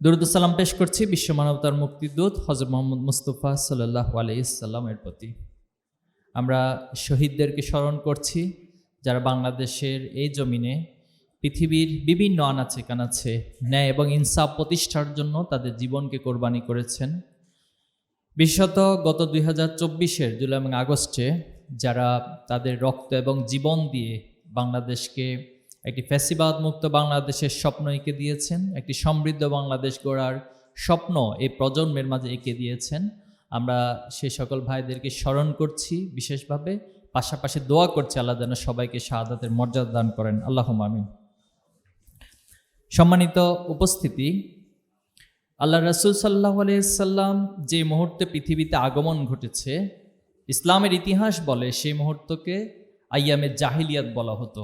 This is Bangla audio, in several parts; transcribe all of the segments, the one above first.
দরুদুসালাম পেশ করছি বিশ্ব মানবতার মুক্তিদূত হজরত মোহাম্মদ মুস্তফা সাল্লাহ আলাইসাল্লামের প্রতি। আমরা শহীদদেরকে স্মরণ করছি যারা বাংলাদেশের এই জমিনে পৃথিবীর বিভিন্ন আনাচে কানাচে ন্যায় এবং ইনসাফ প্রতিষ্ঠার জন্য তাদের জীবনকে কোরবানি করেছেন। বিশেষত গত দুই হাজার চব্বিশের জুলাই এবং আগস্টে যারা তাদের রক্ত এবং জীবন দিয়ে বাংলাদেশকে একটি ফ্যাসিবাদ মুক্ত বাংলাদেশের স্বপ্ন এঁকে দিয়েছেন, একটি সমৃদ্ধ বাংলাদেশ গড়ার স্বপ্ন এই প্রজন্মের মাঝে এঁকে দিয়েছেন। আমরা সেই সকল ভাইদেরকে স্মরণ করছি বিশেষভাবে, পাশাপাশি দোয়া করছি আল্লাহ যেন সবাইকে শাহাদাতের মর্যাদা দান করেন। আল্লাহ আমিন। সম্মানিত উপস্থিতি আল্লাহ রসুল সাল্লাহ সাল্লাম যে মুহূর্তে পৃথিবীতে আগমন ঘটেছে, ইসলামের ইতিহাস বলে সেই মুহূর্তকে আইয়ামে জাহিলিয়াত বলা হতো।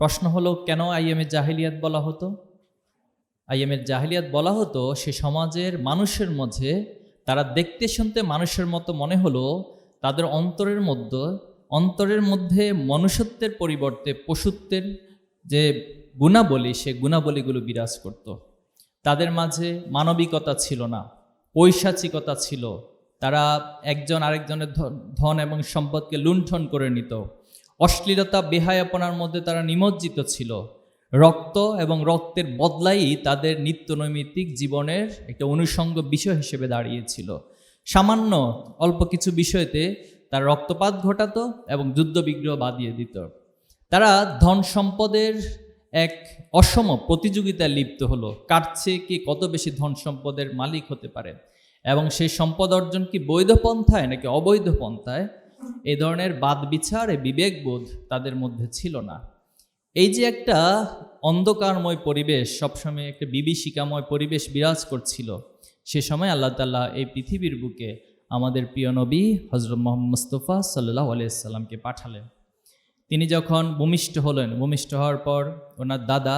প্রশ্ন হলো, কেন আইএমের জাহিলিয়াত বলা হতো? আইএমের জাহিলিয়াত বলা হতো, সে সমাজের মানুষের মধ্যে, তারা দেখতে শুনতে মানুষের মতো মনে হলো, তাদের অন্তরের মধ্যে অন্তরের মধ্যে মনুষ্যত্বের পরিবর্তে পশুত্বের যে গুণাবলী, সে গুণাবলীগুলো বিরাজ করত। তাদের মাঝে মানবিকতা ছিল না, পৈশাচিকতা ছিল। তারা একজন আরেকজনের ধন এবং সম্পদকে লুণ্ঠন করে নিত। অশ্লীলতা, বেহায়াপনার মধ্যে তারা নিমজ্জিত ছিল। রক্ত এবং রক্তের বদলাই তাদের নিত্য নৈমিত্তিক জীবনের একটা অনুষঙ্গ বিষয় হিসেবে দাঁড়িয়েছিল। সামান্য অল্প কিছু বিষয়তে তার রক্তপাত ঘটাতো এবং যুদ্ধবিগ্রহ বাদিয়ে দিত। তারা ধন সম্পদের এক অসম প্রতিযোগিতায় লিপ্ত হলো। কাটছে কি কত বেশি ধন সম্পদের মালিক হতে পারে? এবং সেই সম্পদ অর্জন কি বৈধ পন্থায় নাকি অবৈধ পন্থায়? এই ধরনের বাদ বিচার এ বিবেকবোধ তাদের মধ্যে ছিল না। এই যে একটা অন্ধকারময় পরিবেশ, সবসময় একটা বিভীষিকাময় পরিবেশ বিরাজ করছিল, সে সময় আল্লাহ তাল্লাহ এই পৃথিবীর বুকে আমাদের প্রিয় নবী হজরত মোহাম্মদ মুস্তফা সাল্লাহ আলিয়াল্লামকে পাঠালেন। তিনি যখন ভূমিষ্ঠ হলেন, ভূমিষ্ঠ হওয়ার পর ওনার দাদা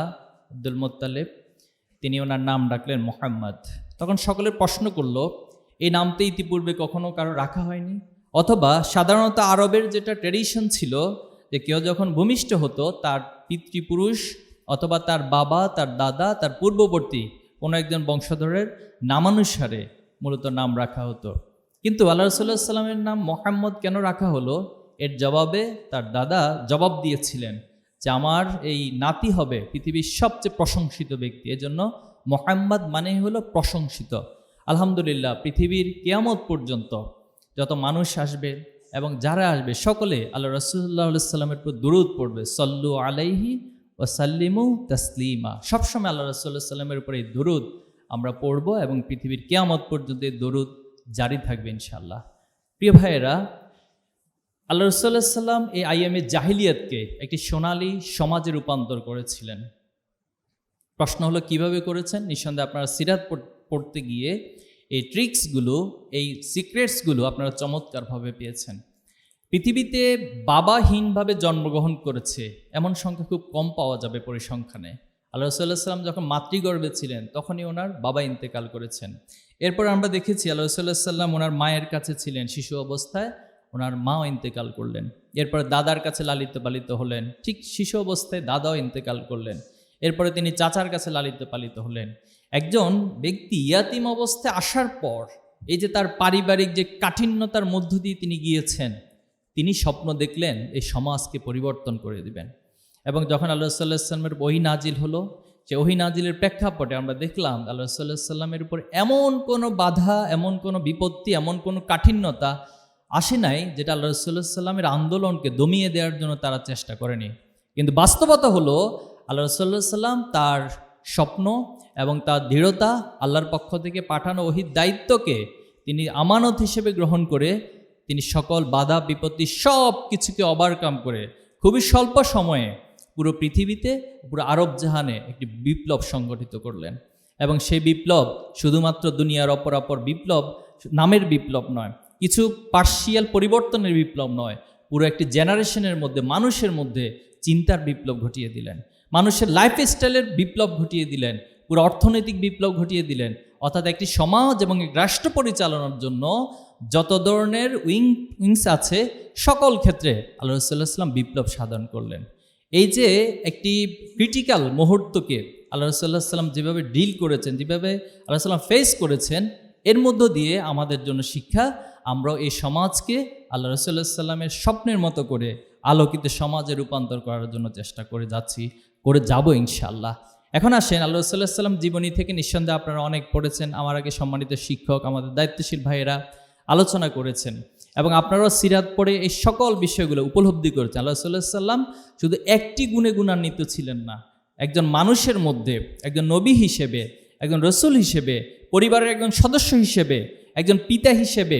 আব্দুল মোত্তালেব, তিনি ওনার নাম ডাকলেন মোহাম্মদ। তখন সকলে প্রশ্ন করল, এই নামতে ইতিপূর্বে কখনো কারও রাখা হয়নি? অথবা সাধারণত আরবের যেটা ট্রেডিশন ছিল যে কেউ যখন ভূমিষ্ঠ হতো, তার পিতৃপুরুষ অথবা তার বাবা, তার দাদা, তার পূর্ববর্তী কোনো একজন বংশধরের নামানুসারে মূলত নাম রাখা হতো। কিন্তু আল্লাহ রসুল্লাহ সাল্লামের নাম মোহাম্মদ কেন রাখা হলো? এর জবাবে তার দাদা জবাব দিয়েছিলেন যে আমার এই নাতি হবে পৃথিবীর সবচেয়ে প্রশংসিত ব্যক্তি। এজন্য মোহাম্মদ মানে হলো প্রশংসিত। আলহামদুলিল্লাহ, পৃথিবীর কেয়ামত পর্যন্ত যত মানুষ আসবে এবং যারা আসবে, সকলে আল্লাহ রসুল্লাহ সাল্লামের উপর দুরুদ পড়বে। সল্লু আলাইহি ও সাল্লিমু তসলিমা। সবসময় আল্লাহ রসুল্লাহ সাল্লামের উপর এই দুরুদ আমরা পড়ব এবং পৃথিবীর কেয়ামত পর্যন্ত এই দরুদ জারি থাকবে ইনশাল্লাহ প্রিয় ভাইয়েরা, আল্লাহ রসুল্লাহ সাল্লাম এই আইএমএ জাহিলিয়াতকে একটি সোনালী সমাজে রূপান্তর করেছিলেন। প্রশ্ন হলো, কীভাবে করেছেন? নিঃসন্দেহে আপনারা সিরাত পড়তে গিয়ে এই ট্রিক্সগুলো এই সিক্রেটসগুলো আপনারা চমৎকারভাবে পেয়েছেন। পৃথিবীতে বাবাহীনভাবে জন্মগ্রহণ করেছে, এমন সংখ্যা খুব কম পাওয়া যাবে পরিসংখ্যানে। আল্লাহ রসুল্লাহ সাল্লাম যখন মাতৃগর্ভে ছিলেন, তখনই ওনার বাবা ইন্তেকাল করেছেন। এরপর আমরা দেখেছি আল্লাহ রসুল্লাহ সাল্লাম ওনার মায়ের কাছে ছিলেন, শিশু অবস্থায় ওনার মাও ইন্তেকাল করলেন। এরপর দাদার কাছে লালিত পালিত হলেন, ঠিক শিশু অবস্থায় দাদাও ইন্তেকাল করলেন। এরপরে তিনি চাচার কাছে লালিত পালিত হলেন। একজন ব্যক্তি ইয়াতিম অবস্থায় আসার পর এই যে তার পারিবারিক যে কাঠিন্যতার মধ্য দিয়ে তিনি গিয়েছেন, তিনি স্বপ্ন দেখলেন এই সমাজকে পরিবর্তন করে দিবেন। এবং যখন আল্লাহ সাল্লাহ সাল্লামের ওহি নাজিল হলো যে ওহি নাজিলের প্রেক্ষাপটে আমরা দেখলাম আল্লাহ সাল্লাহ সাল্লামের উপর এমন কোনো বাধা, এমন কোনো বিপত্তি, এমন কোনো কাঠিন্যতা আসে নাই যেটা আল্লাহ সাল্লাহ সাল্লামের আন্দোলনকে দমিয়ে দেওয়ার জন্য তারা চেষ্টা করেনি। কিন্তু বাস্তবতা হলো, আল্লাহ সাল্লাহ সাল্লাম তার স্বপ্ন এবং তার দৃঢ়তা আল্লাহর পক্ষ থেকে পাঠানো ওহির দায়িত্বকে তিনি আমানত হিসেবে গ্রহণ করে তিনি সকল বাধা, বিপত্তি সব কিছুকে ওভারকাম করে খুবই স্বল্প সময়ে পুরো পৃথিবীতে, পুরো আরব জাহানে একটি বিপ্লব সংগঠিত করলেন। এবং সেই বিপ্লব শুধুমাত্র দুনিয়ার অপর অপর বিপ্লব নামের বিপ্লব নয়, কিছু পার্শিয়াল পরিবর্তনের বিপ্লব নয়, পুরো একটি জেনারেশনের মধ্যে, মানুষের মধ্যে চিন্তার বিপ্লব ঘটিয়ে দিলেন। মানুষের লাইফস্টাইলের বিপ্লব ঘটিয়ে দিলেন। পুরো অর্থনৈতিক বিপ্লব ঘটিয়ে দিলেন। অর্থাৎ একটি সমাজ এবং রাষ্ট্র পরিচালনার জন্য যত ধরনের উইং, উইংস আছে, সকল ক্ষেত্রে আল্লাহ সাল্লাহ সাল্লাম বিপ্লব সাধন করলেন। এই যে একটি ক্রিটিক্যাল মুহূর্তকে আল্লাহ রসুল্লাহ সাল্লাম যেভাবে ডিল করেছেন, যেভাবে আল্লাহ সাল্লাম ফেস করেছেন, এর মধ্য দিয়ে আমাদের জন্য শিক্ষা আমরা এই সমাজকে আল্লাহ রসুল্লাহ সাল্লামের স্বপ্নের মতো করে আলোকিত সমাজে রূপান্তর করার জন্য চেষ্টা করে যাচ্ছি, করে যাব ইনশাআল্লাহ। এখন আসেন, আল্লাহ সাল্লাম জীবনী থেকে নিঃসন্দেহে আপনারা অনেক পড়েছেন, আমার আগে সম্মানিত শিক্ষক, আমাদের দায়িত্বশীল ভাইয়েরা আলোচনা করেছেন এবং আপনারাও সিরাত পড়ে এই সকল বিষয়গুলো উপলব্ধি করেছেন। আল্লাহ সাল্লাহ সাল্লাম শুধু একটি গুণে গুণান্বিত ছিলেন না, একজন মানুষের মধ্যে, একজন নবী হিসেবে, একজন রসুল হিসেবে, পরিবারের একজন সদস্য হিসেবে, একজন পিতা হিসেবে,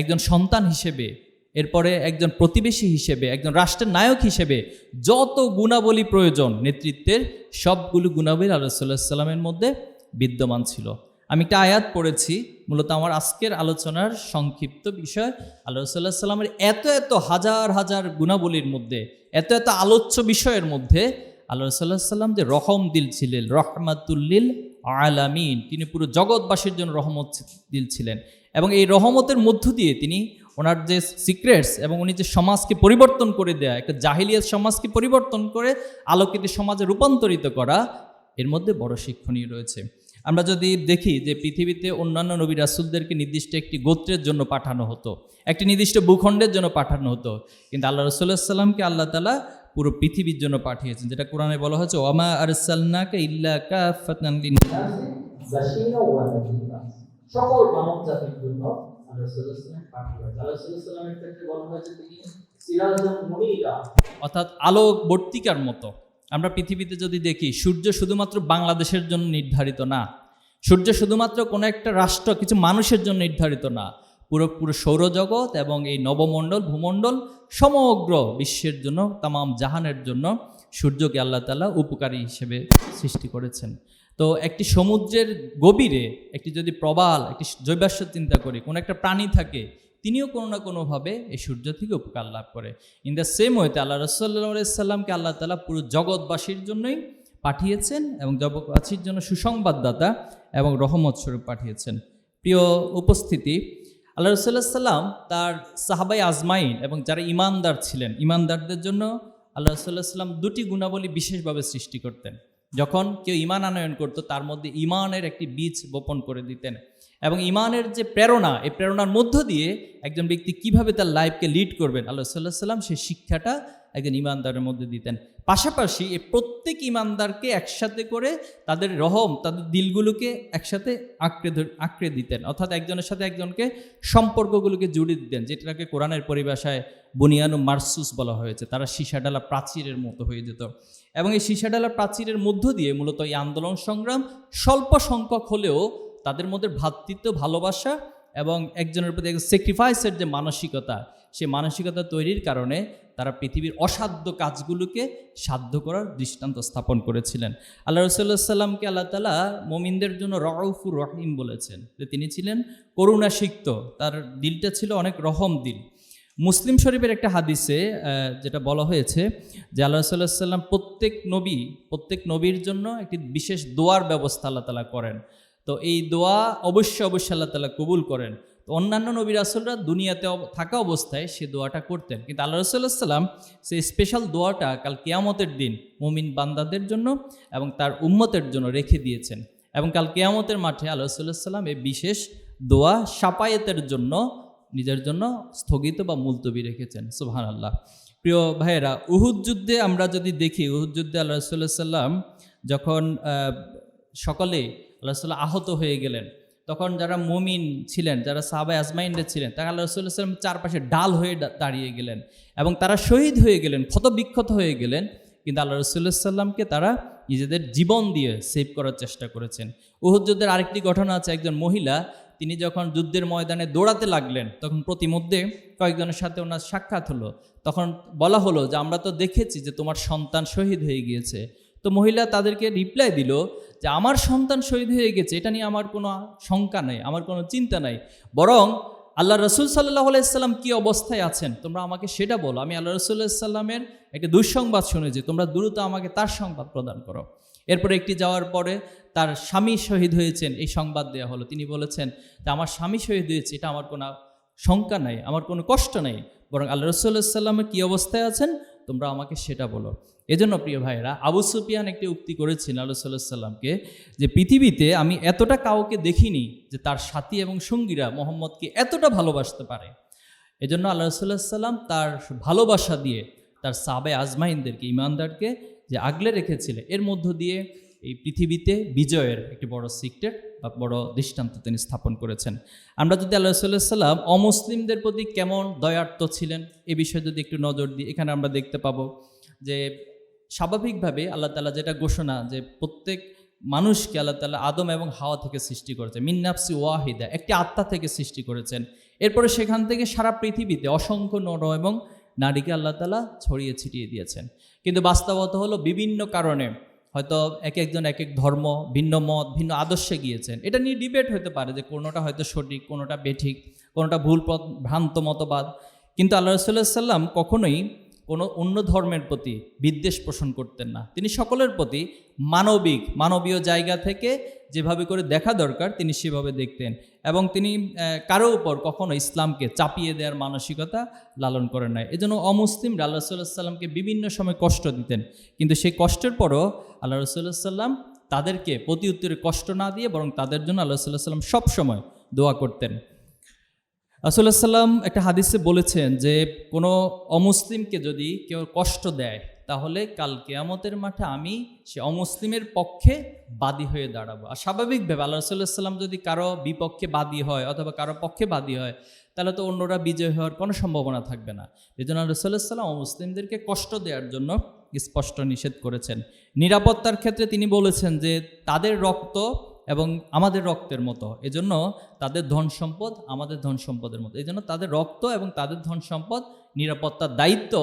একজন সন্তান হিসেবে এরপরে একজন প্রতিবেশী হিসেবে, একজন রাষ্ট্রের নায়ক হিসেবে যত গুণাবলী প্রয়োজন নেতৃত্বের সবগুলো গুণাবলী আল্লাহ সাল্লাহ সাল্লামের মধ্যে বিদ্যমান ছিল। আমি একটা আয়াত পড়েছি, মূলত আমার আজকের আলোচনার সংক্ষিপ্ত বিষয়। আল্লাহ সাল্লাহ সাল্লামের এত এত হাজার হাজার গুণাবলীর মধ্যে, এত এত আলোচ্য বিষয়ের মধ্যে আল্লাহ সাল্লাহ সাল্লাম যে রহম দিল ছিলেন রহমাতুল্লিল আলামিন। তিনি পুরো জগৎবাসীর জন্য রহমত দিল ছিলেন। এবং এই রহমতের মধ্য দিয়ে তিনি ওনার যে সিক্রেটস এবং উনি যে সমাজকে পরিবর্তন করে দেয়া, একটা জাহিলিয়াত সমাজকে পরিবর্তন করে আলোকিত সমাজে রূপান্তরিত করা, এর মধ্যে বড় শিক্ষণীয় রয়েছে। আমরা যদি দেখি যে পৃথিবীতে অন্যান্য নবী রাসুলদেরকে নির্দিষ্ট একটি গোত্রের জন্য পাঠানো হতো, একটি নির্দিষ্ট ভূখণ্ডের জন্য পাঠানো হতো, কিন্তু আল্লাহ রসুল্লাহ সাল্লামকে আল্লাহ তালা পুরো পৃথিবীর জন্য পাঠিয়েছেন, যেটা কোরআনে বলা হয়েছে ওমা ইল্লা লিন-নাসি। বাশীরা ওয়া নাযীরা সকল মানব জাতির জন্য অর্থাৎ আলোকবর্তিকার মতো। আমরা পৃথিবীতে যদি দেখি, সূর্য শুধুমাত্র বাংলাদেশের জন্য নির্ধারিত না। সূর্য শুধুমাত্র কোনো একটা রাষ্ট্র, কিছু মানুষের জন্য নির্ধারিত না। পুরো পুরো সৌরজগৎ এবং এই নবমণ্ডল, ভূমণ্ডল সমগ্র বিশ্বের জন্য, তামাম জাহানের জন্য সূর্যকে আল্লাহ তালা উপকারী হিসেবে সৃষ্টি করেছেন। তো একটি সমুদ্রের গভীরে একটি যদি প্রবাল, একটি জৈবাস্য চিন্তা করি, কোনো একটা প্রাণী থাকে, তিনিও কোনো না কোনোভাবে এই সূর্য থেকে উপকার লাভ করে। ইন দ্য সেম ওয়েতে আল্লাহ রসল্লা সাল্লামকে আল্লাহ তালা পুরো জগৎবাসীর জন্যই পাঠিয়েছেন এবং জগৎবাসীর জন্য সুসংবাদদাতা এবং রহমত স্বরূপ পাঠিয়েছেন। প্রিয় উপস্থিতি, আল্লাহ রসুল্লাহ সাল্লাম তার সাহাবাই আজমাইন এবং যারা ইমানদার ছিলেন, ইমানদারদের জন্য আল্লাহ রসুল্লাহ সাল্লাম দুটি গুণাবলী বিশেষভাবে সৃষ্টি করতেন। যখন কেউ ইমান আনয়ন করত, তার মধ্যে ইমানের একটি বীজ বপন করে দিতেন। এবং ইমানের যে প্রেরণা এই প্রেরণার মধ্য দিয়ে একজন ব্যক্তি কীভাবে তার লাইফকে লিড করবেন, আল্লাহ সাল্লাহ সাল্লাম সেই শিক্ষাটা একজন ইমানদারের মধ্যে দিতেন। পাশাপাশি এই প্রত্যেক ইমানদারকে একসাথে করে তাদের রহম, তাদের দিলগুলোকে একসাথে আঁকড়ে আঁকড়ে দিতেন। অর্থাৎ একজনের সাথে একজনকে সম্পর্কগুলোকে জুড়ে দিতেন, যেটাকে কোরআনের পরিভাষায় বুনিয়ানু মার্সুস বলা হয়েছে। তারা সীসাডালা প্রাচীরের মতো হয়ে যেত। এবং এই সীসাডালা প্রাচীরের মধ্য দিয়ে মূলত এই আন্দোলন সংগ্রাম স্বল্প সংখ্যক হলেও তাদের মধ্যে ভ্রাতৃত্ব, ভালোবাসা এবং একজনের প্রতি স্যাক্রিফাইসের যে মানসিকতা, সেই মানসিকতা তৈরির কারণে তারা পৃথিবীর অসাধ্য কাজগুলোকে সাধ্য করার দৃষ্টান্ত স্থাপন করেছিলেন। আল্লাহ রসুল্লাহ সাল্লামকে আল্লাহ তালা মোমিনদের জন্য রউফুর রহিম বলেছেন যে তিনি ছিলেন করুণা সিক্ত তার দিলটা ছিল অনেক রহম দিল। মুসলিম শরীফের একটা হাদিসে যেটা বলা হয়েছে যে আল্লাহ সাল্লাম প্রত্যেক নবী, প্রত্যেক নবীর জন্য একটি বিশেষ দোয়ার ব্যবস্থা আল্লাহ তালা করেন। তো এই দোয়া অবশ্যই অবশ্যই আল্লাহ তালা কবুল করেন। তো অন্যান্য নবী রাসুলরা দুনিয়াতে থাকা অবস্থায় সে দোয়াটা করতেন। কিন্তু আল্লাহ রসুল্লাহ সাল্লাম সেই স্পেশাল দোয়াটা কাল কেয়ামতের দিন মুমিন বান্দাদের জন্য এবং তার উম্মতের জন্য রেখে দিয়েছেন। এবং কাল কেয়ামতের মাঠে আল্লাহ সাল্লাম এই বিশেষ দোয়া সাপায়েতের জন্য নিজের জন্য স্থগিত বা মুলতবি রেখেছেন সুবহান আল্লাহ প্রিয় ভাইয়েরা, উহুদ যুদ্ধে আমরা যদি দেখি, উহুদ যুদ্ধে আল্লাহ রসুল্লাহ সাল্লাম যখন সকলে আল্লাহ সাল্লাহ আহত হয়ে গেলেন, তখন যারা মুমিন ছিলেন, যারা সাহাবাই আজমাইন্ডে ছিলেন, তারা আল্লাহ রসুল্লাহ সাল্লাম চারপাশে ডাল হয়ে দাঁড়িয়ে গেলেন এবং তারা শহীদ হয়ে গেলেন, ক্ষতবিক্ষত হয়ে গেলেন। কিন্তু আল্লাহ রসুল্লাহ সাল্লামকে তারা নিজেদের জীবন দিয়ে সেভ করার চেষ্টা করেছেন। উহুদ যুদ্ধের আরেকটি ঘটনা আছে, একজন মহিলা তিনি যখন যুদ্ধের ময়দানে দৌড়াতে লাগলেন, তখন প্রতিমধ্যে কয়েকজনের সাথে ওনার সাক্ষাৎ হলো। তখন বলা হলো যে, আমরা তো দেখেছি যে তোমার সন্তান শহীদ হয়ে গিয়েছে। তো মহিলা তাদেরকে রিপ্লাই দিল যে, আমার সন্তান শহীদ হয়ে গেছে, এটা নিয়ে আমার কোনো শঙ্কা নেই, আমার কোনো চিন্তা নাই। বরং আল্লাহ রসুল সাল্লাহ আলাইসাল্লাম কী অবস্থায় আছেন, তোমরা আমাকে সেটা বলো। আমি আল্লাহ রসুল্লাহ সাল্লামের একটা দুঃসংবাদ শুনেছি, তোমরা দ্রুত আমাকে তার সংবাদ প্রদান করো। এরপরে একটি যাওয়ার পরে তার স্বামী শহীদ হয়েছেন, এই সংবাদ দেওয়া হলো। তিনি বলেছেন যে, আমার স্বামী শহীদ হয়েছে, এটা আমার কোনো শঙ্কা নাই, আমার কোনো কষ্ট নেই, বরং আল্লাহ রসুল্লাহ কী অবস্থায় আছেন, তোমরা আমাকে সেটা বলো। এজন্য প্রিয় ভাইরা আবু সুফিয়ান একটি উক্তি করেছেন আল্লাহ সাল্লাহ সাল্লামকে যে, পৃথিবীতে আমি এতটা কাউকে দেখিনি যে, তার সাথী এবং সঙ্গীরা মোহাম্মদকে এতটা ভালোবাসতে পারে। এজন্য আল্লাহ রসুল্লাহ সাল্লাম তার ভালোবাসা দিয়ে তার সাবে আজমাইনদেরকে ইমানদারকে যে আগলে রেখেছিলেন এর মধ্য দিয়ে এই পৃথিবীতে বিজয়ের একটি বড় সিক্রেট বা বড় দৃষ্টান্ত তিনি স্থাপন করেছেন। আমরা যদি আল্লাহ সাল্লাম অমুসলিমদের প্রতি কেমন দয়ার্থ ছিলেন, এ বিষয়ে যদি একটু নজর দিই, এখানে আমরা দেখতে পাবো যে স্বাভাবিকভাবে আল্লাহ তালা যেটা ঘোষণা যে প্রত্যেক মানুষকে আল্লাহ তালা আদম এবং হাওয়া থেকে সৃষ্টি করেছে মিন্নাফসি ওয়াহিদা, একটি আত্মা থেকে সৃষ্টি করেছেন। এরপরে সেখান থেকে সারা পৃথিবীতে অসংখ্য নর এবং নারীকে আল্লাহ তালা ছড়িয়ে ছিটিয়ে দিয়েছেন। কিন্তু বাস্তবতা হলো বিভিন্ন কারণে। হয়তো এক একজন এক এক ধর্ম, ভিন্ন মত, ভিন্ন আদর্শে গিয়েছেন। এটা নিয়ে ডিবেট হতে পারে যে কোনোটা হয়তো সঠিক, কোনোটা বেঠিক, কোনোটা ভুল ভ্রান্ত মতবাদ। কিন্তু আল্লাহ রসুল্লাহ সাল্লাম কখনোই কোনো অন্য ধর্মের প্রতি বিদ্বেষ পোষণ করতেন না। তিনি সকলের প্রতি মানবিক, মানবীয় জায়গা থেকে যেভাবে করে দেখা দরকার, তিনি সেভাবে দেখতেন। এবং তিনি কারও উপর কখনো ইসলামকে চাপিয়ে দেওয়ার মানসিকতা লালন করেন নাই। এজন্য অমুসলিম আল্লাহ রসুল্লাহ সাল্লামকে বিভিন্ন সময় কষ্ট দিতেন। কিন্তু সেই কষ্টের পরও আল্লাহ রসুল্লাহ সাল্লাম তাদেরকে প্রতি উত্তরে কষ্ট না দিয়ে বরং তাদের জন্য আল্লাহ সাল্লাহ সাল্লাম সবসময় দোয়া করতেন। রাসুল্লাহ সাল্লাম একটা হাদিসে বলেছেন যে, কোনো অমুসলিমকে যদি কেউ কষ্ট দেয়, তাহলে কাল কেয়ামতের মাঠে আমি সে অমুসলিমের পক্ষে বাদী হয়ে দাঁড়াবো। আর স্বাভাবিকভাবে আল্লাহ রসুল্লাহ সাল্লাম যদি কারও বিপক্ষে বাদী হয় অথবা কারও পক্ষে বাদী হয়, তাহলে তো অন্যরা বিজয় হওয়ার কোনো সম্ভাবনা থাকবে না। এই জন্য রসুল্লাহ সাল্লাম অমুসলিমদেরকে কষ্ট দেওয়ার জন্য স্পষ্ট নিষেধ করেছেন। নিরাপত্তার ক্ষেত্রে তিনি বলেছেন যে, তাদের রক্ত এবং আমাদের রক্তের মতো। এজন্য তাদের ধন সম্পদ আমাদের ধন সম্পদের মতো। এই জন্য তাদের রক্ত এবং তাদের ধন সম্পদ নিরাপত্তার দায়িত্ব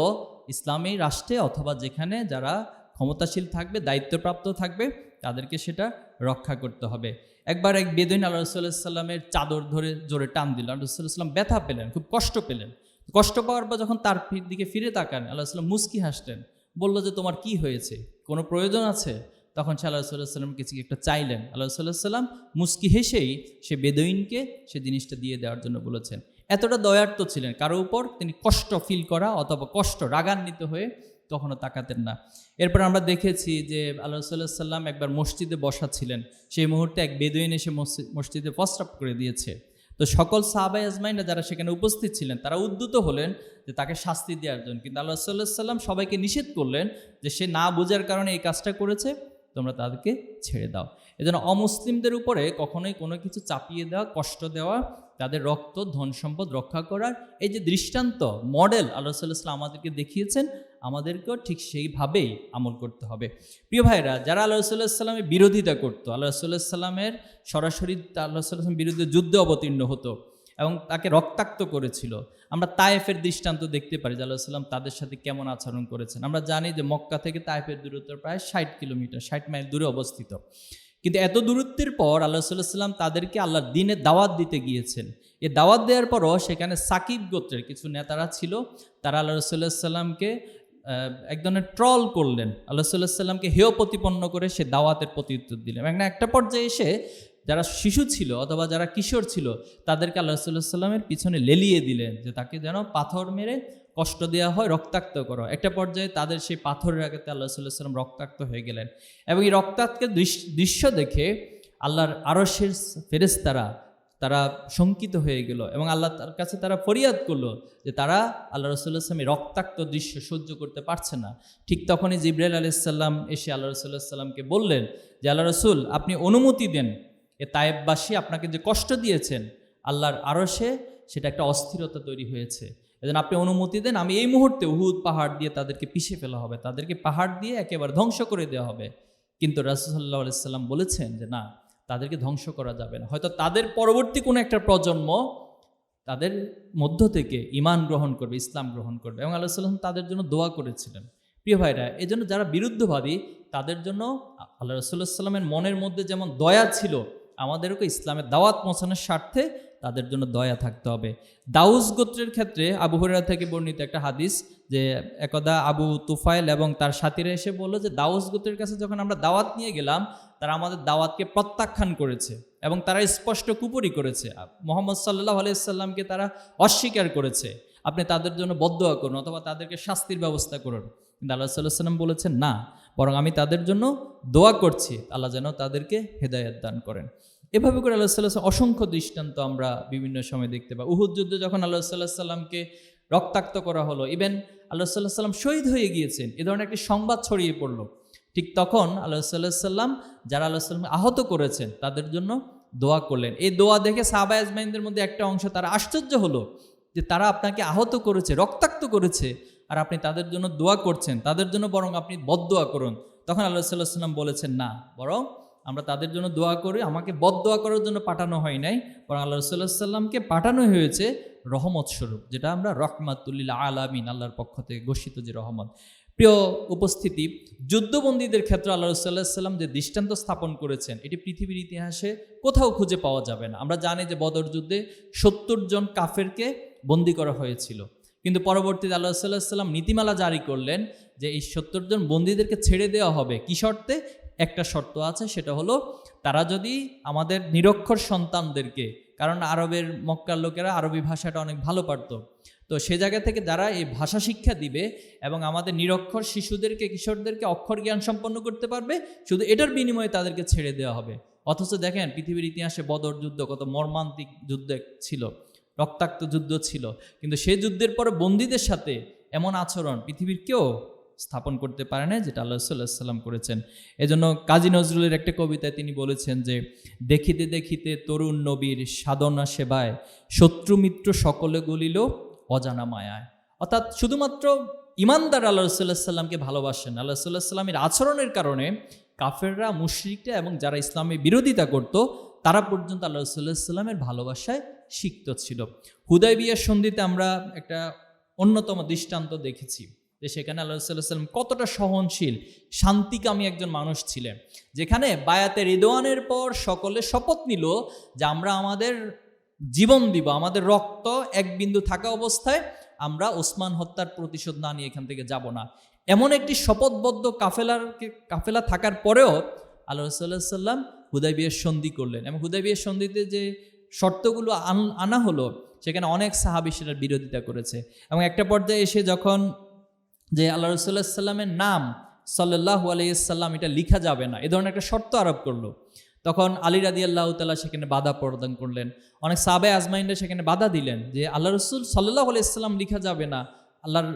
ইসলামী রাষ্ট্রে অথবা যেখানে যারা ক্ষমতাশীল থাকবে, দায়িত্বপ্রাপ্ত থাকবে, তাদেরকে সেটা রক্ষা করতে হবে। একবার এক বেদইন আল্লাহ রসুল্লাহ সাল্লামের চাদর ধরে জোরে টান দিল। আল্লাহ রসুল্লাহ সাল্লাম ব্যথা পেলেন, খুব কষ্ট পেলেন। কষ্ট পাওয়ার পর যখন তার দিকে ফিরে তাকান আল্লাহ সাল্লাম মুস্কি হাসলেন। বলল যে, তোমার কি হয়েছে? কোনো প্রয়োজন আছে? তখন সে আল্লাহ সাল্লাম কিছু একটা চাইলেন। আল্লাহ সাল্লাহ সাল্লাম মুস্কি হেসেই সে বেদইনকে সে জিনিসটা দিয়ে দেওয়ার জন্য বলেছেন। এতটা দয়ার্থ ছিলেন, কারও উপর তিনি কষ্ট ফিল করা অথবা কষ্ট, রাগান্বিত হয়ে কখনো তাকাতেন না। এরপর আমরা দেখেছি যে আল্লাহ সাল্লাহ সাল্লাম একবার মসজিদে বসা ছিলেন। সেই মুহূর্তে এক বেদইন এসে মসজিদে প্রস্রাব করে দিয়েছে। তো সকল সাহাবাই আজমাইনা যারা সেখানে উপস্থিত ছিলেন, তারা উদ্যুত হলেন যে তাকে শাস্তি দেওয়ার জন্য। কিন্তু আল্লাহ সাল্লাহ সাল্লাম সবাইকে নিষেধ করলেন যে সে না বোঝার কারণে এই কাজটা করেছে। তোমরা তাদেরকে ছেড়ে দাও। এজন্য অমুসলিমদের উপরে কখনোই কোনো কিছু চাপিয়ে দেওয়া, কষ্ট দেওয়া, তাদের রক্ত, ধন সম্পদ রক্ষা করার এই যে দৃষ্টান্ত, মডেল আল্লাহ সাল্লাহ আমাদেরকে দেখিয়েছেন, আমাদেরকেও ঠিক সেইভাবেই আমল করতে হবে। প্রিয় ভাইরা যারা আল্লাহ সাল্লাহ সাল্লামের বিরোধিতা করতো, আল্লাহ সাল্লাহ সাল্লামের সরাসরি আল্লাহ সাল্লাম বিরুদ্ধে যুদ্ধে অবতীর্ণ হতো এবং তাকে রক্তাক্ত করেছিল। আমরা তায়েফের দৃষ্টান্ত দেখতে পারি সাল্লাম তাদের সাথে কেমন আচরণ করেছেন। আমরা জানি যে মক্কা থেকে তায়েফের দূরত্ব প্রায় ষাট কিলোমিটার, ষাট মাইল দূরে অবস্থিত। কিন্তু এত দূরত্বের পর আল্লাহ সাল্লাম তাদেরকে আল্লাহর দিনে দাওয়াত দিতে গিয়েছেন। এ দাওয়াত দেওয়ার পরও সেখানে সাকিব গোত্রের কিছু নেতারা ছিল। তারা আল্লাহ রসুল্লাহ সাল্লামকে এক ধরনের ট্রল করলেন। আল্লাহ সাল্লাহ সাল্লামকে হেয় প্রতিপন্ন করে সে দাওয়াতের প্রত্যুত্তর দিলেন। একটা পর্যায়ে এসে যারা শিশু ছিল অথবা যারা কিশোর ছিল, তাদেরকে আল্লাহ সাল্লামের পিছনে লেলিয়ে দিলেন যে তাকে যেন পাথর মেরে কষ্ট দেওয়া হয়, রক্তাক্ত করা। একটা পর্যায়ে তাদের সেই পাথরের আগে আল্লাহ সাল্লাহ সাল্লাম রক্তাক্ত হয়ে গেলেন এবং এই রক্তাক্তের দৃশ্য দেখে আল্লাহর আরশের ফেরেস্তারা তারা শঙ্কিত হয়ে গেল এবং আল্লাহ তার কাছে তারা ফরিয়াদ করল যে তারা আল্লাহ রসুল্লাহ আসলামের রক্তাক্ত দৃশ্য সহ্য করতে পারছে না ঠিক তখনই জিব্রাইল আলাইসাল্লাম এসে আল্লাহ রসুল্লাহ সাল্লামকে বললেন যে, আল্লাহ রসুল, আপনি অনুমতি দেন এ তায়েববাসী আপনাকে যে কষ্ট দিয়েছেন, আল্লাহর আরশে সেটা একটা অস্থিরতা তৈরি হয়েছে। এজন্য আপনি অনুমতি দেন, আমি এই মুহূর্তে উহুদ পাহাড় দিয়ে তাদেরকে পিষে ফেলা হবে, তাদেরকে পাহাড় দিয়ে একেবারে ধ্বংস করে দেওয়া হবে। কিন্তু রাসুসাল্লাহ আলাইসাল্লাম বলেছেন যে, না, তাদেরকে ধ্বংস করা যাবে না। হয়তো তাদের পরবর্তী কোনো একটা প্রজন্ম তাদের মধ্য থেকে ইমান গ্রহণ করবে, ইসলাম গ্রহণ করবে এবং আল্লাহ সাল্লাম তাদের জন্য দোয়া করেছিলেন। প্রিয় ভাইরা এই জন্য যারা বিরুদ্ধবাদী, তাদের জন্য আল্লাহ রসুল্লাহ সাল্লামের মনের মধ্যে যেমন দয়া ছিল আমাদেরকে ইসলামের দাওয়াত পৌঁছানোর স্বার্থে তাদের জন্য দয়া থাকতে হবে। দাউস গোত্রের ক্ষেত্রে আবু হরিরা থেকে বর্ণিত একটা হাদিস যে একদা আবু তুফাইল এবং তার সাথীরা এসে বলল যে, দাউস গোত্রের কাছে যখন আমরা দাওয়াত নিয়ে গেলাম, তারা আমাদের দাওয়াতকে প্রত্যাখ্যান করেছে এবং তারা স্পষ্ট কুপুরি করেছে। মোহাম্মদ সাল্লাহ আলাইসাল্লামকে তারা অস্বীকার করেছে। আপনি তাদের জন্য বদোয়া করুন অথবা তাদেরকে শাস্তির ব্যবস্থা করুন। কিন্তু আল্লাহ সাল্লাহ সাল্লাম বলেছেন, না বরং আমি তাদের জন্য দোয়া করছি, আল্লাহ যেন তাদেরকে হেদায়ত দান করেন। এভাবে করে আল্লাহ সাল্লাহ অসংখ্য দৃষ্টান্ত আমরা বিভিন্ন সময় দেখতে পাই। উহুদ যুদ্ধে যখন আল্লাহ সাল্লাহ সাল্লামকে রক্তাক্ত করা হলো ইভেন আল্লাহ সাল্লাহ সাল্লাম শহীদ হয়ে গিয়েছেন, এ ধরনের একটি সংবাদ ছড়িয়ে পড়ল। ঠিক তখন আল্লাহ সাল্লাহ সাল্লাম যারা আল্লাহ সাল্লাম আহত করেছেন, তাদের জন্য দোয়া করলেন। এই দোয়া দেখে সাহাবা আজমাইনদের মধ্যে একটা অংশ তারা আশ্চর্য হলো যে তারা আপনাকে আহত করেছে, রক্তাক্ত করেছে। আর আপনি তাদের জন্য দোয়া করছেন, তাদের জন্য বরং আপনি বদদোয়া করুন। তখন আল্লাহ সাল্লাহ সাল্লাম বলেছেন, না, বরং আমরা তাদের জন্য দোয়া করি, আমাকে বদদোয়া করার জন্য পাঠানো হয় নাই, বরং আল্লাহ সাল্লাহ সাল্লামকে পাঠানো হয়েছে রহমত স্বরূপ, যেটা আমরা রহমাতুল্লিল আলামিন, আল্লাহর পক্ষ থেকে ঘোষিত যে রহমত। প্রিয় উপস্থিতি, যুদ্ধবন্দীদের ক্ষেত্রে আল্লাহ সাল্লাহ সাল্লাম যে দৃষ্টান্ত স্থাপন করেছেন, এটি পৃথিবীর ইতিহাসে কোথাও খুঁজে পাওয়া যাবে না। আমরা জানি যে বদর যুদ্ধে সত্তর জন কাফেরকে বন্দি করা হয়েছিল। কিন্তু পরবর্তীতে আল্লাহ সাল্লাহ সাল্লাম নীতিমালা জারি করলেন যে এই সত্তর জন বন্দীদেরকে ছেড়ে দেওয়া হবে। কি শর্তে? একটা শর্ত আছে, সেটা হলো তারা যদি আমাদের নিরক্ষর সন্তানদেরকে, কারণ আরবের মক্কার লোকেরা আরবি ভাষাটা অনেক ভালো পারতো। তো সে জায়গা থেকে যারা এই ভাষা শিক্ষা দিবে এবং আমাদের নিরক্ষর শিশুদেরকে, কিশোরদেরকে অক্ষর জ্ঞান সম্পন্ন করতে পারবে, শুধু এটার বিনিময়ে তাদেরকে ছেড়ে দেওয়া হবে। অথচ দেখেন, পৃথিবীর ইতিহাসে বদর যুদ্ধ কত মর্মান্তিক যুদ্ধ ছিল। রক্তাক্ত যুদ্ধ ছিল। কিন্তু সেই যুদ্ধের পরে বন্দীদের সাথে এমন আচরণ পৃথিবীর কেউ স্থাপন করতে পারে না যেটা আল্লাহ সাল্লাহ সাল্লাম করেছেন। এজন্য কাজী নজরুলের একটা কবিতায় তিনি বলেছেন যে, দেখিতে দেখিতে তরুণ নবীর সাধনা সেবায় শত্রু মিত্র সকলে গলিল অজানা মায়ায়। অর্থাৎ শুধুমাত্র ইমানদার আল্লাহ রসুল্লাহ সাল্লামকে ভালোবাসেন। আল্লাহ রসুল্লাহ সাল্লামের আচরণের কারণে কাফেররা, মুশরিকরা এবং যারা ইসলামের বিরোধিতা করত, তারা পর্যন্ত আল্লাহ রসুল্লাহ সাল্লামের ভালোবাসায় সিক্ত ছিল। হুদয় বিয়ার সন্ধিতে আমরা একটা অন্যতম দৃষ্টান্ত দেখেছি যে সেখানে আল্লাহ সাল্লাম কতটা সহনশীল, শান্তিকামী একজন মানুষ ছিলেন। যেখানে বায়াতে রিদোয়ানের পর সকলে শপথ নিল যে আমরা আমাদের জীবন দিব, আমাদের রক্ত এক বিন্দু থাকা অবস্থায় আমরা ওসমান হত্যার প্রতিশোধ না নিয়ে এখান থেকে যাব না। এমন একটি শপথবদ্ধ কাফেলার কাফেলা থাকার পরেও আল্লাহ সাল্লাহ সাল্লাম হুদাই বিয়ের সন্ধি করলেন এবং হুদাই বিয়ের সন্ধিতে যে শর্তগুলো আনা হলো, সেখানে অনেক সাহাবি সেটার বিরোধিতা করেছে। এবং একটা পর্যায়ে এসে যখন যে আল্লাহ রসুল্লাহ সাল্লামের নাম সাল্লাহ আলাইসাল্লাম এটা লিখা যাবে না, এ ধরনের একটা শর্ত আরোপ করল। তখন আলী রাদি আল্লাহ তালা সেখানে বাধা প্রদান করলেন। অনেক সাবে আজমাইনরা সেখানে বাধা দিলেন যে আল্লাহ রসুল সাল্লাহ আলাইসাল্লাম লিখা যাবে না, আল্লাহর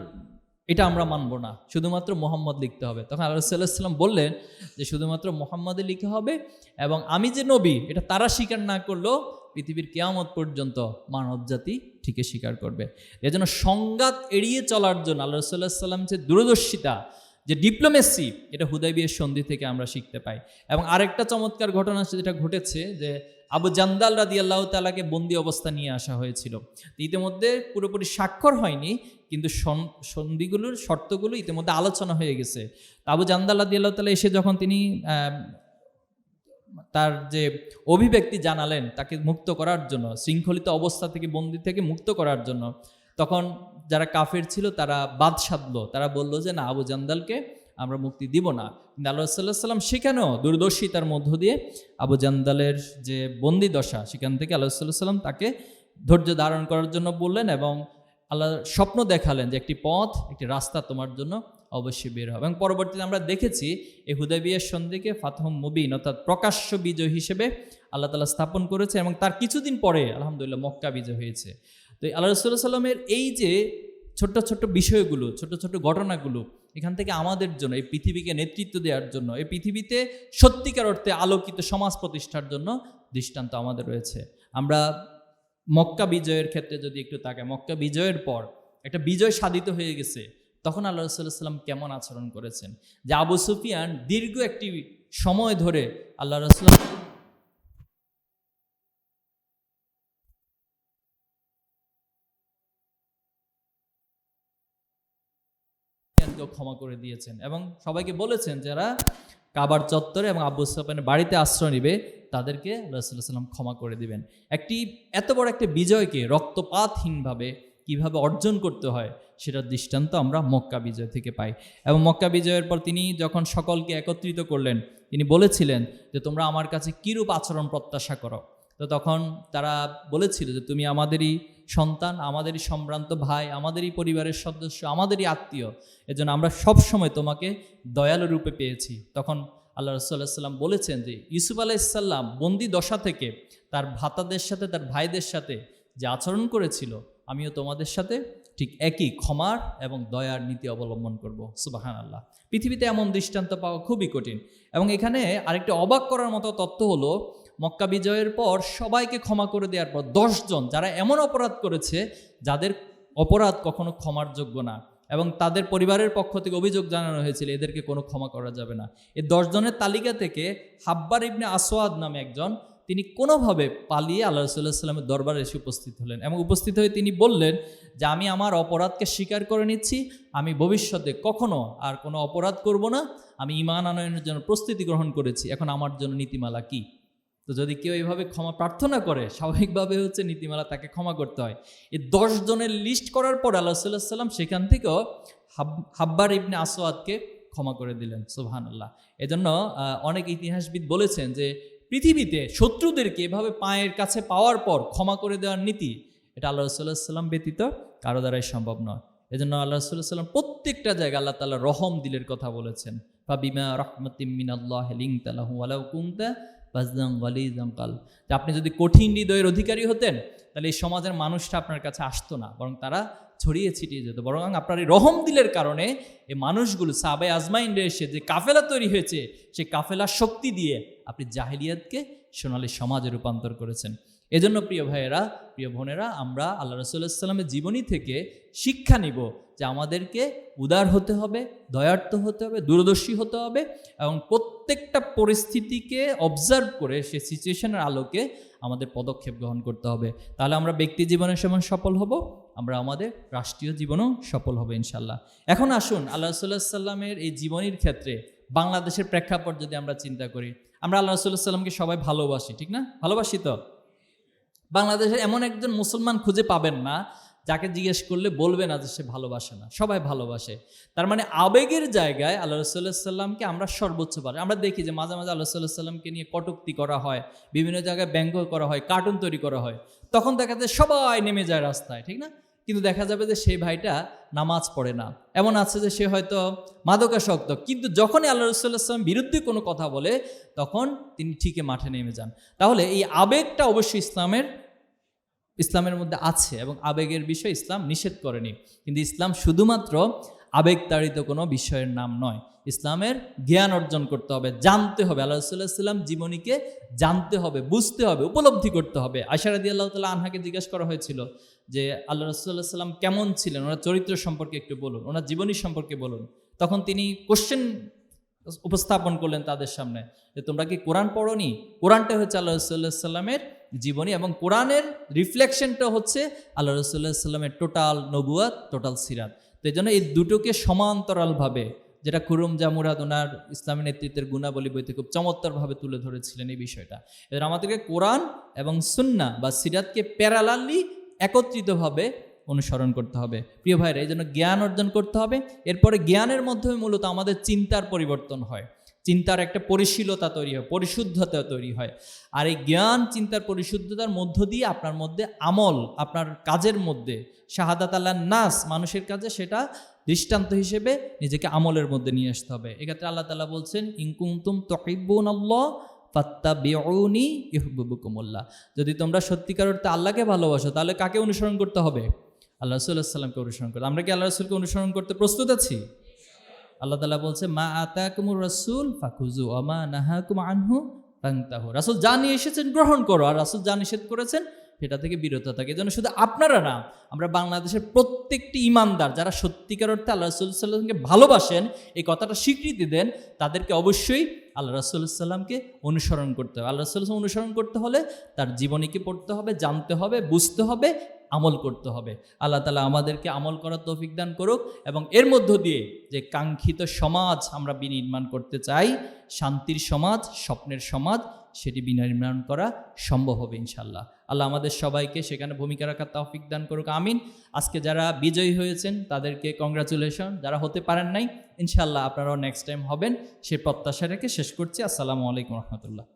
এটা আমরা মানব না। শুধুমাত্র মোহাম্মদ লিখতে হবে। তখন আল্লাহ সাল্লাম বললেন যে শুধুমাত্র মোহাম্মদে লিখে হবে এবং আমি যে নবী, এটা তারা স্বীকার না করলেও পৃথিবীর কেয়ামত পর্যন্ত মানব জাতি ঠিকই স্বীকার করবে। এজন্য সংঘাত এড়িয়ে চলার জন্য আল্লাহ সাল্লাহ সাল্লাম যে দূরদর্শিতা, যে ডিপ্লোমেসি, এটা হুদাইবিয়ের সন্ধি থেকে আমরা শিখতে পাই। এবং আরেকটা চমৎকার ঘটনা যেটা ঘটেছে যে আবু জান্দাল রাদি আল্লাহ তালাকে বন্দি অবস্থা নিয়ে আসা হয়েছিল। ইতিমধ্যে পুরোপুরি স্বাক্ষর হয়নি কিন্তু সন্ধিগুলোর শর্তগুলো ইতিমধ্যে আলোচনা হয়ে গেছে। আবু জান্দাল রাদি আল্লাহ তালা এসে যখন তিনি তার যে অভিব্যক্তি জানালেন তাকে মুক্ত করার জন্য, শৃঙ্খলিত অবস্থা থেকে, বন্দি থেকে মুক্ত করার জন্য, তখন যারা কাফের ছিল তারা বাদ সাধলো। তারা বলল যে, না, আবু জান্দালকে আমরা মুক্তি দিব না। কিন্তু আল্লাহ সাল্লাহ সাল্লাম সেখানেও দূরদর্শিতার মধ্য দিয়ে আবু জান্দালের যে বন্দি দশা, সেখান থেকে আল্লাহ সাল্লাহ সাল্লাম তাকে ধৈর্য ধারণ করার জন্য বললেন এবং আল্লাহ স্বপ্ন দেখালেন যে একটি পথ, একটি রাস্তা তোমার জন্য অবশ্যই বের হবে। এবং পরবর্তীতে আমরা দেখেছি এই হুদাবিয়ার সন্ধিকে ফাতহ মুবিন অর্থাৎ প্রকাশ্য বিজয় হিসেবে আল্লাহ তালা স্থাপন করেছে এবং তার কিছুদিন পরে আলহামদুলিল্লাহ মক্কা বিজয় হয়েছে। তো আল্লাহ রসুল্লাহ সাল্লামের এই যে ছোট্ট ছোট্ট বিষয়গুলো ছোট ছোট ঘটনাগুলো, এখান থেকে আমাদের জন্য, এই পৃথিবীকে নেতৃত্ব দেওয়ার জন্য, এই পৃথিবীতে সত্যিকার অর্থে আলোকিত সমাজ প্রতিষ্ঠার জন্য দৃষ্টান্ত আমাদের রয়েছে। আমরা মক্কা বিজয়ের ক্ষেত্রে যদি একটু তাকাই মক্কা বিজয়ের পর একটা বিজয় সাধিত হয়ে গেছে, তখন আল্লাহ রসুল্লাহ সাল্লাম কেমন আচরণ করেছেন? যে আবু সুফিয়ান দীর্ঘ একটি সময় ধরে আল্লাহ রসুল্লাহ ক্ষমা করে দিয়েছেন এবং সবাইকে বলেছেন যারা কাবার চত্বরে এবং আব্বু সাফানের বাড়িতে আশ্রয় নিবে, তাদেরকে রসুল্লাহ সাল্লাম ক্ষমা করে দিবেন। একটি, এত বড় একটা বিজয়কে রক্তপাতহীনভাবে কীভাবে অর্জন করতে হয়, সেটার দৃষ্টান্ত আমরা মক্কা বিজয় থেকে পাই। এবং মক্কা বিজয়ের পর তিনি যখন সকলকে একত্রিত করলেন, তিনি বলেছিলেন যে, তোমরা আমার কাছে কীরূপ আচরণ প্রত্যাশা করো? তো তখন তারা বলেছিল যে, তুমি আমাদেরই সন্তান, আমাদেরই সম্ভ্রান্ত ভাই, আমাদেরই পরিবারের সদস্য, আমাদেরই আত্মীয়। এজন্য আমরা সব সময় তোমাকে দয়ালু রূপে পেয়েছি। তখন আল্লাহ রসুল্লাহ সাল্লাম বলেছেন যে, ইউসুফ আলাইসাল্লাম বন্দি দশা থেকে তার ভাতাদের সাথে, তার ভাইদের সাথে যে আচরণ করেছিল, আমিও তোমাদের সাথে ঠিক একই ক্ষমার এবং দয়ার নীতি অবলম্বন করব। সুবাহান আল্লাহ পৃথিবীতে এমন দৃষ্টান্ত পাওয়া খুবই কঠিন। এবং এখানে আরেকটি অবাক করার মতো তথ্য হলো মক্কা বিজয়ের পর সবাইকে ক্ষমা করে দেওয়ার পর জন যারা এমন অপরাধ করেছে, যাদের অপরাধ কখনো ক্ষমার যোগ্য না এবং তাদের পরিবারের পক্ষ থেকে অভিযোগ জানানো হয়েছিল, এদেরকে কোনো ক্ষমা করা যাবে না। এই দশজনের তালিকা থেকে হাব্বার ইবনে আসোয়াদ নামে একজন, তিনি কোনোভাবে পালিয়ে আল্লাহ রসুল্লাহ সাল্লামের দরবারে এসে উপস্থিত হলেন এবং উপস্থিত হয়ে তিনি বললেন যে, আমি আমার অপরাধকে স্বীকার করে নিচ্ছি, আমি ভবিষ্যতে কখনো আর কোনো অপরাধ করব না, আমি ইমান আনয়নের জন্য প্রস্তুতি গ্রহণ করেছি, এখন আমার জন্য নীতিমালা কি? তো যদি কেউ এইভাবে ক্ষমা প্রার্থনা করে, স্বাভাবিকভাবে হচ্ছে নীতিমালা তাকে ক্ষমা করতে হয়। এই দশ জনের লিস্ট করার পর আল্লাহ সাল্লাহ সাল্লাম সেখান থেকেও হাব্বার ইবনে আসোয়াদকে ক্ষমা করে দিলেন সুবহান আল্লাহ এজন্য অনেক ইতিহাসবিদ বলেছেন যে পৃথিবীতে শত্রুদেরকে এভাবে পায়ের কাছে পাওয়ার পর ক্ষমা করে দেওয়ার নীতি, এটা আল্লাহ রসুল্লাহ সাল্লাম ব্যতীত কারও দ্বারাই সম্ভব নয়। এজন্য আল্লাহ রসুল্লাহ সাল্লাম প্রত্যেকটা জায়গায় আল্লাহ তাল্লাহ রহম দিলের কথা বলেছেন। বা বিমা রহমতিমিন আল্লাহ লিং তালাহু আলাউ কুমতা বাজদাং কাল। যে আপনি যদি কঠিন হৃদয়ের অধিকারী হতেন, তাহলে এই সমাজের মানুষটা আপনার কাছে আসতো না, বরং তারা ছড়িয়ে ছিটিয়ে যেত। বরং আপনার এই রহম দিলের কারণে এই মানুষগুলো সাবে আজমাইন্ডে এসে যে কাফেলা তৈরি হয়েছে, সেই কাফেলার শক্তি দিয়ে আপনি জাহিলিয়াতকে সোনালি সমাজে রূপান্তর করেছেন। এজন্য প্রিয় ভাইয়েরা, প্রিয় বোনেরা, আমরা আল্লাহ রসুল্লাহ সাল্লামের জীবনী থেকে শিক্ষা নিব যে আমাদেরকে উদার হতে হবে, দয়ার্থ হতে হবে, দূরদর্শী হতে হবে এবং প্রত্যেকটা পরিস্থিতিকে অবজার্ভ করে সে সিচুয়েশনের আলোকে আমাদের পদক্ষেপ গ্রহণ করতে হবে। তাহলে আমরা ব্যক্তি জীবনের সময় সফল হব? আমরা আমাদের রাষ্ট্রীয় জীবনেও সফল হবে ইনশাল্লাহ এখন আসুন, আল্লাহ রসুল্লাহ সাল্লামের এই জীবনীর ক্ষেত্রে বাংলাদেশের প্রেক্ষাপট যদি আমরা চিন্তা করি। আমরা আল্লাহ রসুল্লাহ সাল্লামকে সবাই ভালোবাসি, ঠিক না? ভালোবাসি তো? বাংলাদেশের এমন একজন মুসলমান খুঁজে পাবেন না, যাকে জিজ্ঞেস করলে বলবে না যে সে ভালোবাসে না, সবাই ভালোবাসে। তার মানে আবেগের জায়গায় আল্লাহ রসুল্লাহ সাল্লামকে আমরা সর্বোচ্চ পারি। আমরা দেখি যে মাঝে মাঝে আল্লাহ সাল্লাহ সাল্লামকে নিয়ে কটুক্তি করা হয়, বিভিন্ন জায়গায় ব্যঙ্গ করা হয় কার্টুন তৈরি করা হয়। তখন দেখা যায় সবাই নেমে যায় রাস্তায়, ঠিক না? কিন্তু দেখা যাবে যে সেই ভাইটা নামাজ পড়ে না। এমন আছে যে সে হয়তো মাদকাসক্ত, কিন্তু যখনই আল্লাহ রসুল্লাহাম বিরুদ্ধে কোনো কথা বলে, তখন তিনি ঠিকই মাঠে নেমে যান। তাহলে এই আবেগটা অবশ্যই ইসলামের ইসলামের মধ্যে আছে এবং আবেগের বিষয় ইসলাম নিষেধ করেনি। কিন্তু ইসলাম শুধুমাত্র আবেগতাড়িত কোনো বিষয়ের নাম নয়। ইসলামের জ্ঞান অর্জন করতে হবে, জানতে হবে। আল্লাহ সাল্লাম জীবনীকে জানতে হবে, বুঝতে হবে, উপলব্ধি করতে হবে। আশারাদি আল্লাহ তালা আনহাকে জিজ্ঞাসা করা হয়েছিল যে আল্লাহ রসুল্লাহ সাল্লাম কেমন ছিলেন? ওনার চরিত্র সম্পর্কে একটু বলুন, ওনার জীবনী সম্পর্কে বলুন। তখন তিনি কোশ্চেন উপস্থাপন করলেন তাদের সামনে যে, তোমরা কি কোরআন পড়নি? কোরআনটা হচ্ছে আল্লাহ রসুল্লাহ সাল্লামের জীবনী এবং কোরআনের রিফ্লেকশনটা হচ্ছে আল্লাহ রসুল্লাহ সাল্লামের টোটাল নবুয়াত টোটাল সিরাত। তো এই জন্য এই দুটোকে সমান্তরালভাবে, যেটা কুরুম জামুরাদ ওনার ইসলামী নেতৃত্বের গুণাবলী বইতে খুব চমৎকারভাবে তুলে ধরেছিলেন এই বিষয়টা। এবার আমাদেরকে কোরআন এবং সুন্না বা সিরাতকে প্যারালালি একত্রিতভাবে অনুসরণ করতে হবে। প্রিয় ভাইরা, এই জন্য জ্ঞান অর্জন করতে হবে। এরপরে জ্ঞানের মাধ্যমে মূলত আমাদের চিন্তার পরিবর্তন হয়। চিন্তার একটা পরিশীলতা তৈরি হয়, পরিশুদ্ধতা তৈরি হয়। আর এই জ্ঞান, চিন্তার পরিশুদ্ধতার মধ্য দিয়ে আপনার মধ্যে আমল, আপনার কাজের মধ্যে, শাহাদাত আল্লাহ নাস, মানুষের কাজে সেটা দৃষ্টান্ত হিসেবে নিজেকে আমলের মধ্যে নিয়ে আসতে হবে। এক্ষেত্রে আল্লাহ তালা বলছেন ইনকুমতুম তহিবুন আল্লাহ ফাত্তা বেউনি ইহবুবুকুমুল্লাহ যদি তোমরা সত্যিকার অর্থে আল্লাহকে ভালোবাসো, তাহলে কাকে অনুসরণ করতে হবে? আল্লাহ রসুল্লাহ সাল্লামকে অনুসরণ করতে আমরা কি আল্লাহ রসুলকে অনুসরণ করতে প্রস্তুত আছি? আল্লাহ তালা বলছে, মা আতা কুমুর রসুল ফাকুজু আমা নাহাকুম আনহু তাংতাহু রাসুল যা নিয়ে এসেছেন গ্রহণ করো, আর রাসুল যা নিষেধ করেছেন সেটা থেকে বিরত থাকে যেন শুধু আপনারা না, আমরা বাংলাদেশের প্রত্যেকটি ইমানদার যারা সত্যিকার অর্থে আল্লাহ রসুল্লাহামকে ভালোবাসেন, এই কথাটা স্বীকৃতি দেন, তাদেরকে অবশ্যই আল্লাহ রসুল্লাহামকে অনুসরণ করতে হবে। আল্লাহ রসুল্লাহ অনুসরণ করতে হলে তার জীবনীকে পড়তে হবে, জানতে হবে, বুঝতে হবে, আমল করতে হবে। আল্লাহ তালা আমাদেরকে আমল করার তৌফিক দান করুক এবং এর মধ্য দিয়ে যে কাঙ্ক্ষিত সমাজ আমরা বিনির্মাণ করতে চাই, শান্তির সমাজ, স্বপ্নের সমাজ, সেটি বিনির্মাণ করা সম্ভব হবে ইনশাল্লাহ আল্লাহ আমাদের সবাইকে সেখানে ভূমিকা রাখার তৌফিক দান করুক, আমিন। আজকে যারা বিজয়ী হয়েছেন, তাদেরকে কংগ্রাচুলেশন যারা হতে পারেন নাই ইনশাল্লাহ আপনারাও নেক্সট টাইম হবেন। সে প্রত্যাশা রেখে শেষ করছি। আসসালামু আলাইকুম রহমতুল্লাহ।